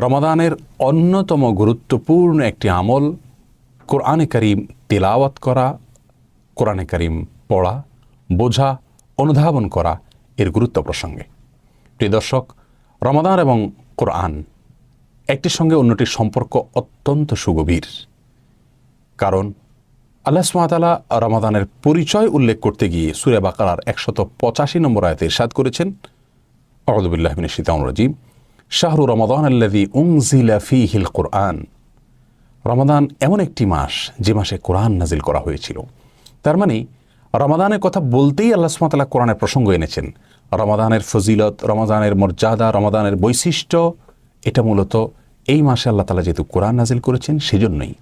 রমাদানের অন্যতম গুরুত্বপূর্ণ একটি আমল কোরআনে করিম তেলাওয়াত করা, কোরআনে করিম পড়া, বোঝা, অনুধাবন করা এর গুরুত্ব প্রসঙ্গে। প্রিয় দর্শক, রমাদান এবং কোরআন একটির সঙ্গে অন্যটির সম্পর্ক অত্যন্ত সুগভীর। কারণ আল্লাহ সুমাতালা রমাদানের পরিচয় উল্লেখ করতে গিয়ে সুরে বাকারার একশত পঁচাশি নম্বর আয়তে ইরশাদ করেছেন আহদুবিল্লাহমিন শীতাম রাজিম। শাহরু রমাদান আল্লাদি উংজিলা ফি হিল কোরআন। রমাদান এমন একটি মাস, যে মাসে কোরআন নাজিল করা হয়েছিল। তার মানে রমাদানের কথা বলতেই আল্লাহ সুমাতালা কোরআনের প্রসঙ্গ এনেছেন। রমাদানের ফজিলত, রমাদানের মর্যাদা, রমাদানের বৈশিষ্ট্য, এটা মূলত এই মাসে আল্লাহ তালা যেহেতু কোরআন নাজিল করেছেন, সেজন্যই।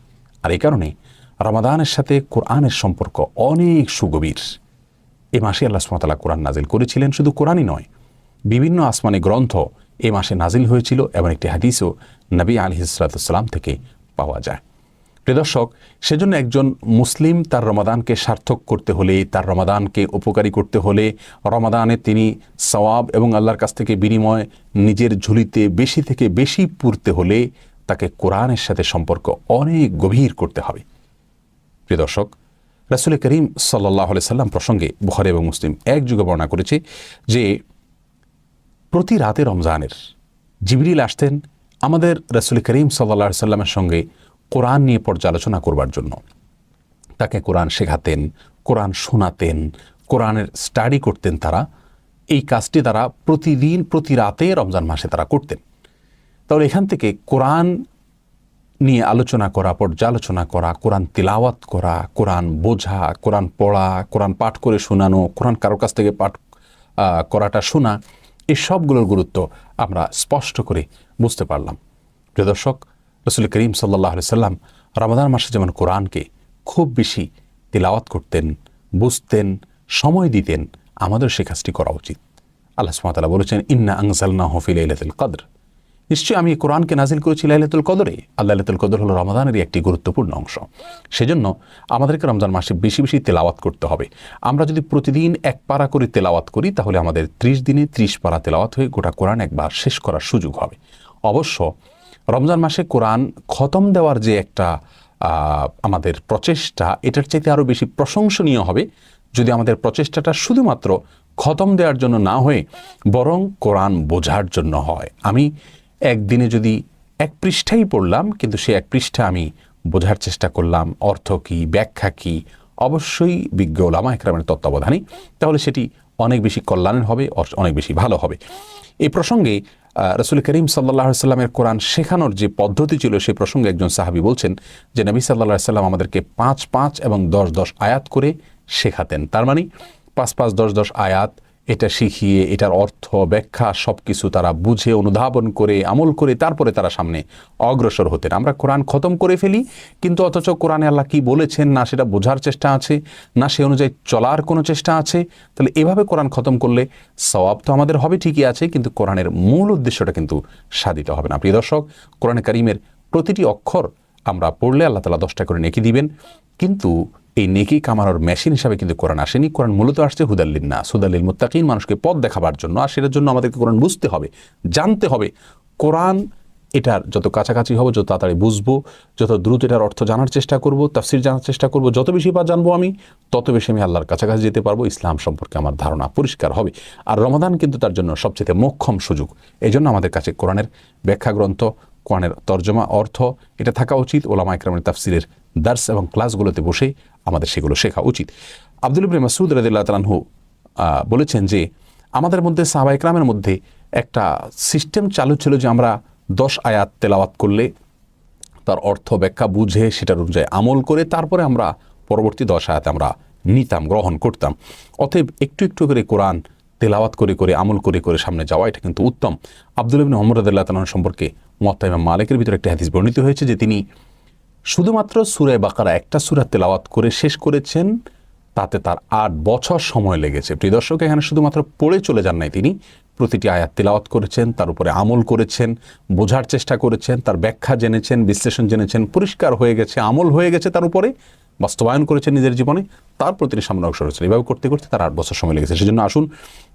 আর এই কারণে রমাদানের সাথে কোরআনের সম্পর্ক অনেক সুগভীর। এ মাসে আল্লাহ সুমতাল্লাহ কোরআন নাজিল করেছিলেন, শুধু কোরআনই নয়, বিভিন্ন আসমানি গ্রন্থ এ মাসে নাজিল হয়েছিল এবং একটি হাদিসও নবী আলি ইসরাতাম থেকে পাওয়া যায়। প্রিয় দর্শক, সেজন্য একজন মুসলিম তার রমাদানকে সার্থক করতে হলে, তার রমাদানকে উপকারী করতে হলে রমাদানে তিনি সওয়াব এবং আল্লাহর কাছ থেকে বিনিময় নিজের ঝুলিতে বেশি থেকে বেশি পুরতে হলে তাকে কোরআনের সাথে সম্পর্ক অনেক গভীর করতে হবে। প্রিয় দর্শক, রাসুল করিম সাল্লাহ সাল্লাম প্রসঙ্গে বুখারি এবং মুসলিম এক যুগে বর্ণনা করেছে যে প্রতি রাতে রমজানের, জিবরিল আসতেন আমাদের রাসুল করিম সাল্লা সাল্লামের সঙ্গে কোরআন নিয়ে পর্যালোচনা করবার জন্য। তাকে কোরআন শেখাতেন, কোরআন শোনাতেন, কোরআনের স্টাডি করতেন তারা। এই কাজটি তারা প্রতিদিন, প্রতি রাতে রমজান মাসে তারা করতেন। তাহলে এখান থেকে কোরআন নিয়ে আলোচনা করা, পর্যালোচনা করা, কোরআন তিলাওয়াত করা, কোরআন বোঝা, কোরআন পড়া, কোরআন পাঠ করে শোনানো, কোরআন কারোর কাছ থেকে পাঠ করাটা শোনা এই সবগুলোর গুরুত্ব আমরা স্পষ্ট করে বুঝতে পারলাম। প্রিয় দর্শক, রসুল করিম সাল্লাহ সাল্লাম রমাদান মাসে যেমন কোরআনকে খুব বেশি তিলাওয়াত করতেন, বুঝতেন, সময় দিতেন আমাদের সে কাজটি করা উচিত। আল্লাহ সুমাতালা বলেছেন, ইন্না আংসালনা হফিল ইলাতুল কদর। নিশ্চয়ই আমি কোরআনকে নাজিল করেছি লাইলাতুল কদরে। আল্লাহ লাইলাতুল কদর হলো রমাদানেরই একটি গুরুত্বপূর্ণ অংশ। সেজন্য আমাদেরকে রমজান মাসে বেশি বেশি তেলাওয়াত করতে হবে। আমরা যদি প্রতিদিন এক পারা করে তেলাওয়াত করি, তাহলে আমাদের ত্রিশ দিনে ত্রিশ পারা তেলাওয়াত হয়ে গোটা কোরআন একবার শেষ করার সুযোগ হবে। অবশ্য রমজান মাসে কোরআন খতম দেওয়ার যে একটা আমাদের প্রচেষ্টা, এটার চাইতে আরও বেশি প্রশংসনীয় হবে যদি আমাদের প্রচেষ্টাটা শুধুমাত্র খতম দেওয়ার জন্য না হয়ে বরং কোরআন বোঝার জন্য হয়। আমি একদিনে যদি এক পৃষ্ঠাই পড়লাম, কিন্তু সে এক পৃষ্ঠা আমি বোঝার চেষ্টা করলাম, অর্থ কী, ব্যাখ্যা কী, অবশ্যই বিজ্ঞ ওলামা একরামের তত্ত্বাবধানে তাহলে সেটি অনেক বেশি কল্যাণের হবে অনেক বেশি ভালো হবে। এই প্রসঙ্গে রসুল করিম সাল্লাহ সাল্লামের কোরআন শেখানোর যে পদ্ধতি ছিল সেই প্রসঙ্গে একজন সাহাবি বলছেন যে, নবী সাল্লাহ সাল্লাম আমাদেরকে পাঁচ পাঁচ এবং দশ দশ আয়াত করে শেখাতেন। তার মানে পাঁচ পাঁচ দশ দশ আয়াত এটা শিখিয়ে, এটার অর্থ, ব্যাখ্যা সব কিছু তারা বুঝে, অনুধাবন করে, আমল করে, তারপরে তারা সামনে অগ্রসর হতেন। আমরা কোরআন খতম করে ফেলি, কিন্তু অথচ কোরআনে আল্লাহ কি বলেছেন না সেটা বোঝার চেষ্টা আছে, না সে অনুযায়ী চলার কোনো চেষ্টা আছে। তাহলে এভাবে কোরআন খতম করলে সওয়াব তো আমাদের হবে, ঠিকই আছে, কিন্তু কোরআনের মূল উদ্দেশ্যটা কিন্তু সাধিত হবে না। প্রিয় দর্শক, কোরআনে করিমের প্রতিটি অক্ষর আমরা পড়লে আল্লাহ তালা দশটা করে নেকি দিবেন, কিন্তু এই নেকি কামানোর মেশিন হিসাবে কিন্তু কোরআন আসেনি। কোরআন মূলত আসছে হুদাল্লিন না সুদাল্লিল মুত্তাকিন, মানুষকে পথ দেখাবার জন্য। আর সেটার জন্য আমাদেরকে কোরআন বুঝতে হবে, জানতে হবে। কোরআন এটার যত কাছাকাছি হব, যত তাড়াতাড়ি বুঝব, যত দ্রুত এটার অর্থ জানার চেষ্টা করব, তাফসির জানার চেষ্টা করব, যত বেশি বা জানব আমি, তত বেশি আমি আল্লাহর কাছাকাছি যেতে পারব। ইসলাম সম্পর্কে আমার ধারণা পরিষ্কার হবে। আর রমাদান কিন্তু তার জন্য সবচেয়ে মোক্ষম সুযোগ। এই জন্য আমাদের কাছে কোরআনের ব্যাখ্যা গ্রন্থ কোরআনের তর্জমা, অর্থ, এটা থাকা উচিত ওলামা ইকরামের তাফসিরের দার্স এবং ক্লাসগুলোতে বসে আমাদের সেগুলো শেখা উচিত। আব্দুল ইবনে মাসুদ রদিল্লাহ তালাহু বলেছেন যে আমাদের মধ্যে সাহবা মধ্যে একটা সিস্টেম চালু ছিল যে আমরা দশ আয়াত তেলাওয়াত করলে তার অর্থ ব্যাখ্যা বুঝে সেটার অনুযায়ী আমল করে তারপরে আমরা পরবর্তী দশ আয়াত আমরা নিতাম, গ্রহণ করতাম। অতএব একটু একটু করে কোরআন তেলাওয়াত করে করে আমল করে করে সামনে যাওয়া, এটা কিন্তু উত্তম। আব্দুল ইবিন মোহাম্মদ আদাল্লাহ তালাহ সম্পর্কে মোত্তাইমা মালিকের ভিতরে একটা হাদিস বর্ণিত হয়েছে যে তিনি শুধুমাত্র সুরে বাকারা একটা সুরা তেলাওয়াত করে শেষ করেছেন, তাতে তার আট বছর সময় লেগেছে। প্রিয় দর্শক, এখানে শুধুমাত্র পড়ে চলে যান নাই তিনি। প্রতিটি আয়াত তেলাওয়াত করেছেন, তার উপরে আমল করেছেন, বোঝার চেষ্টা করেছেন, তার ব্যাখ্যা জেনেছেন, বিশ্লেষণ জেনেছেন, পরিষ্কার হয়ে গেছে, আমল হয়ে গেছে তার উপরে, বাস্তবায়ন করেছেন নিজের জীবনে। তারপর তিনি সামনে অগ্রসর হয়েছেন এভাবে করতে করতে তার আট বছর সময় লেগেছে। সেজন্য আসুন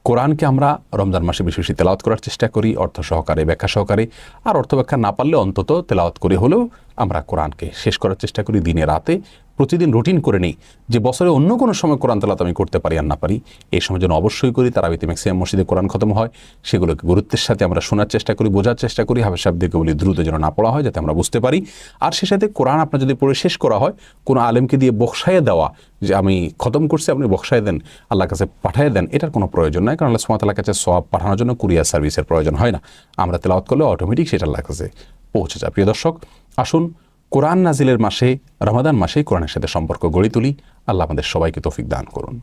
কোরআনকে আমরা রমজান মাসে বেশি বেশি তেলাওয়াত করার চেষ্টা করি, অর্থ সহকারে, ব্যাখ্যা সহকারে। আর অর্থ ব্যাখ্যা না পারলে অন্তত তেলাওয়াত করে হলেও আমরা কোরআনকে শেষ করার চেষ্টা করি দিনে, রাতে। প্রতিদিন রুটিন করে নিই যে বছরে অন্য কোনো সময় কোরআন তেলাত আমি করতে পারি আর না পারি। এই সময় যেন অবশ্যই করি, তারাবিতে ম্যাক্সিমাম মসজিদে কোরআন খতম হয়। সেগুলোকে গুরুত্বের সাথে আমরা শোনার চেষ্টা করি, বোঝার চেষ্টা করি, হাফেজ সাহেবদেরকে বলি দ্রুত যেন না পড়া হয় যাতে আমরা বুঝতে পারি। আর সে সাথে কোরআন আপনার যদি পড়ে শেষ করা হয়, কোনো আলেমকে দিয়ে বক্সায় দেওয়া যে আমি খতম করছি, আপনি বক্সায় দেন আল্লাহ কাছে পাঠিয়ে দেন, এটার কোনো প্রয়োজন নাই। কারণ আল্লাহ সুমাতাল্লাহ কাছে সব পাঠানোর জন্য কুরিয়ার সার্ভিসের প্রয়োজন হয় না। আমরা তেলাওয়াত করলে অটোমেটিক সেটা আল্লাহ কাছে পৌঁছে যায়। প্রিয় দর্শক, আসুন, কোরআন নাজিলের মাসে, রমাদান মাসেই কোরআনের সাথে সম্পর্ক গড়ে তুলি। আল্লাহ আমাদের সবাইকে তৌফিক দান করুন।